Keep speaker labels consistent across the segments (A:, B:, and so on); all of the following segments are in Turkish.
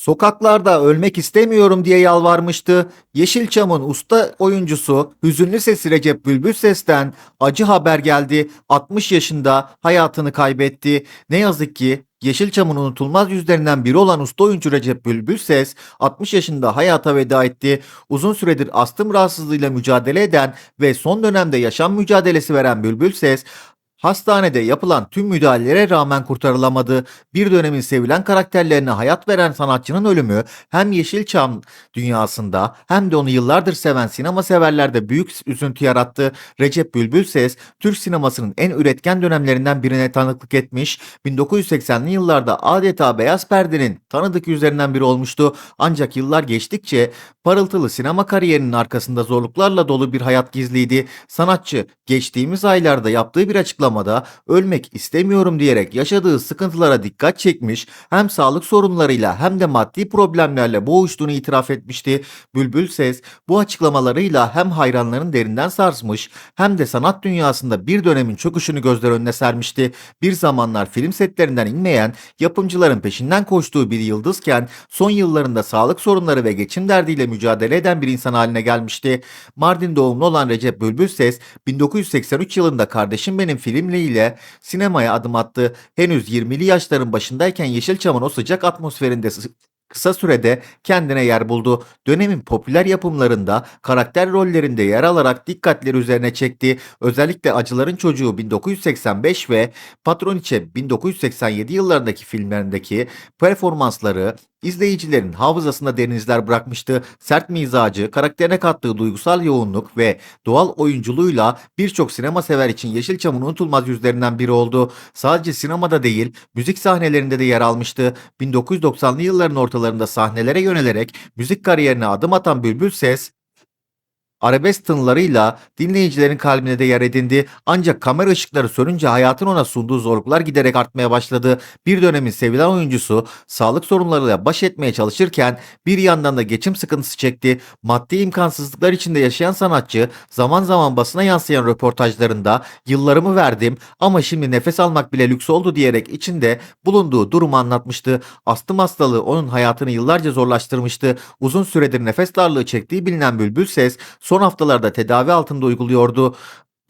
A: Sokaklarda ölmek istemiyorum diye yalvarmıştı. Yeşilçam'ın usta oyuncusu hüzünlü sesi Recep Bülbül Ses'ten acı haber geldi. 60 yaşında hayatını kaybetti. Ne yazık ki Yeşilçam'ın unutulmaz yüzlerinden biri olan usta oyuncu Recep Bülbül Ses 60 yaşında hayata veda etti. Uzun süredir astım rahatsızlığıyla mücadele eden ve son dönemde yaşam mücadelesi veren Bülbül Ses Hastanede yapılan tüm müdahalelere rağmen kurtarılamadı. Bir dönemin sevilen karakterlerine hayat veren sanatçının ölümü hem Yeşilçam dünyasında hem de onu yıllardır seven sinema severlerde büyük üzüntü yarattı. Recep Bülbül Ses, Türk sinemasının en üretken dönemlerinden birine tanıklık etmiş. 1980'li yıllarda adeta beyaz perdenin tanıdık yüzlerinden biri olmuştu. Ancak yıllar geçtikçe parıltılı sinema kariyerinin arkasında zorluklarla dolu bir hayat gizliydi. Sanatçı geçtiğimiz aylarda yaptığı bir açıklamada ölmek istemiyorum diyerek yaşadığı sıkıntılara dikkat çekmiş, hem sağlık sorunlarıyla hem de maddi problemlerle boğuştuğunu itiraf etmişti. Bülbül Ses bu açıklamalarıyla hem hayranların derinden sarsmış hem de sanat dünyasında bir dönemin çöküşünü gözler önüne sermişti. Bir zamanlar film setlerinden inmeyen, yapımcıların peşinden koştuğu bir yıldızken son yıllarında sağlık sorunları ve geçim derdiyle mücadele eden bir insan haline gelmişti. Mardin doğumlu olan Recep Bülbül Ses 1983 yılında Kardeşim Benim filmleriyle sinemaya adım attı. Henüz 20'li yaşların başındayken Yeşilçam'ın o sıcak atmosferinde kısa sürede kendine yer buldu. Dönemin popüler yapımlarında karakter rollerinde yer alarak dikkatleri üzerine çekti. Özellikle Acıların Çocuğu 1985 ve Patroniçe 1987 yıllarındaki filmlerindeki performansları izleyicilerin hafızasında derin izler bırakmıştı. Sert mizacı, karakterine kattığı duygusal yoğunluk ve doğal oyunculuğuyla birçok sinema sever için Yeşilçam'ın unutulmaz yüzlerinden biri oldu. Sadece sinemada değil, müzik sahnelerinde de yer almıştı. 1990'lı yılların ortalarında sahnelere yönelerek müzik kariyerine adım atan Bülbül Ses, arabesk tınılarıyla dinleyicilerin kalbine de yer edindi. Ancak kamera ışıkları sönünce hayatın ona sunduğu zorluklar giderek artmaya başladı. Bir dönemin sevilen oyuncusu sağlık sorunlarıyla baş etmeye çalışırken bir yandan da geçim sıkıntısı çekti. Maddi imkansızlıklar içinde yaşayan sanatçı zaman zaman basına yansıyan röportajlarında yıllarımı verdim ama şimdi nefes almak bile lüks oldu diyerek içinde bulunduğu durumu anlatmıştı. Astım hastalığı onun hayatını yıllarca zorlaştırmıştı. Uzun süredir nefes darlığı çektiği bilinen Bülbül Ses son haftalarda tedavi altında uyguluyordu.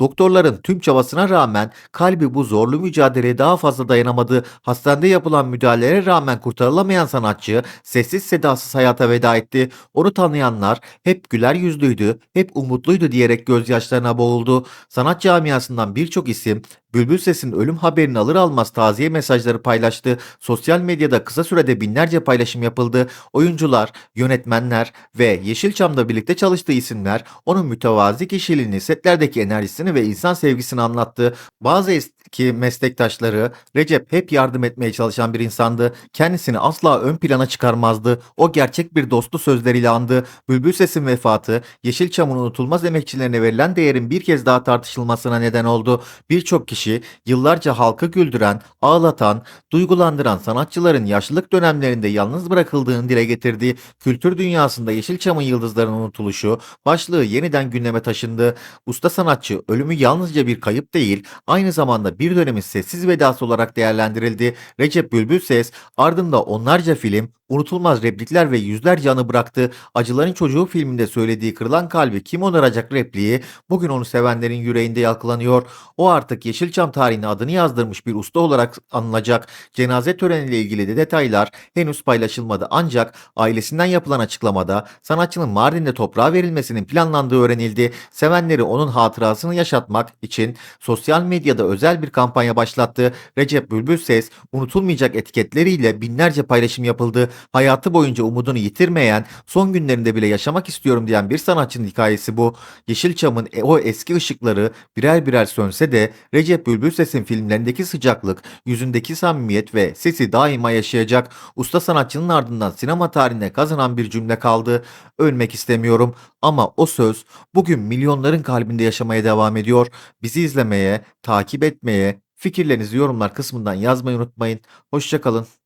A: Doktorların tüm çabasına rağmen kalbi bu zorlu mücadeleye daha fazla dayanamadı. Hastanede yapılan müdahalelere rağmen kurtarılamayan sanatçı sessiz sedasız hayata veda etti. Onu tanıyanlar hep güler yüzlüydü, hep umutluydu diyerek gözyaşlarına boğuldu. Sanat camiasından birçok isim Bülbül Ses'in ölüm haberini alır almaz taziye mesajları paylaştı. Sosyal medyada kısa sürede binlerce paylaşım yapıldı. Oyuncular, yönetmenler ve Yeşilçam'da birlikte çalıştığı isimler onun mütevazi kişiliğini, setlerdeki enerjisini ve insan sevgisini anlattı. Bazı eski meslektaşları Recep hep yardım etmeye çalışan bir insandı. Kendisini asla ön plana çıkarmazdı. O gerçek bir dostu sözleriyle andı. Bülbül Ses'in vefatı Yeşilçam'ın unutulmaz emekçilerine verilen değerin bir kez daha tartışılmasına neden oldu. Birçok kişi yıllarca halkı güldüren, ağlatan, duygulandıran sanatçıların yaşlılık dönemlerinde yalnız bırakıldığını dile getirdi. Kültür dünyasında Yeşilçam'ın yıldızlarının unutuluşu başlığı yeniden gündeme taşındı. Usta sanatçı ölümü yalnızca bir kayıp değil, aynı zamanda bir dönemin sessiz vedası olarak değerlendirildi. Recep Bülbül Ses ardında onlarca film, unutulmaz replikler ve yüzlerce anı bıraktı. Acıların Çocuğu filminde söylediği kırılan kalbi kim onaracak repliği bugün onu sevenlerin yüreğinde yankılanıyor. O artık Yeşilçam tarihine adını yazdırmış bir usta olarak anılacak. Cenaze töreniyle ilgili de detaylar henüz paylaşılmadı ancak ailesinden yapılan açıklamada sanatçının Mardin'de toprağa verilmesinin planlandığı öğrenildi. Sevenleri onun hatırasını yaşatmak için sosyal medyada özel bir kampanya başlattı. Recep Bülbül Ses unutulmayacak etiketleriyle binlerce paylaşım yapıldı. Hayatı boyunca umudunu yitirmeyen, son günlerinde bile yaşamak istiyorum diyen bir sanatçının hikayesi bu. Yeşilçam'ın e- o eski ışıkları birer birer sönse de Recep Bülbül Ses'in filmlerindeki sıcaklık, yüzündeki samimiyet ve sesi daima yaşayacak. Usta sanatçının ardından sinema tarihine kazanan bir cümle kaldı. Ölmek istemiyorum ama o söz bugün milyonların kalbinde yaşamaya devam ediyor. Bizi izlemeye, takip etmeye, fikirlerinizi yorumlar kısmından yazmayı unutmayın. Hoşçakalın.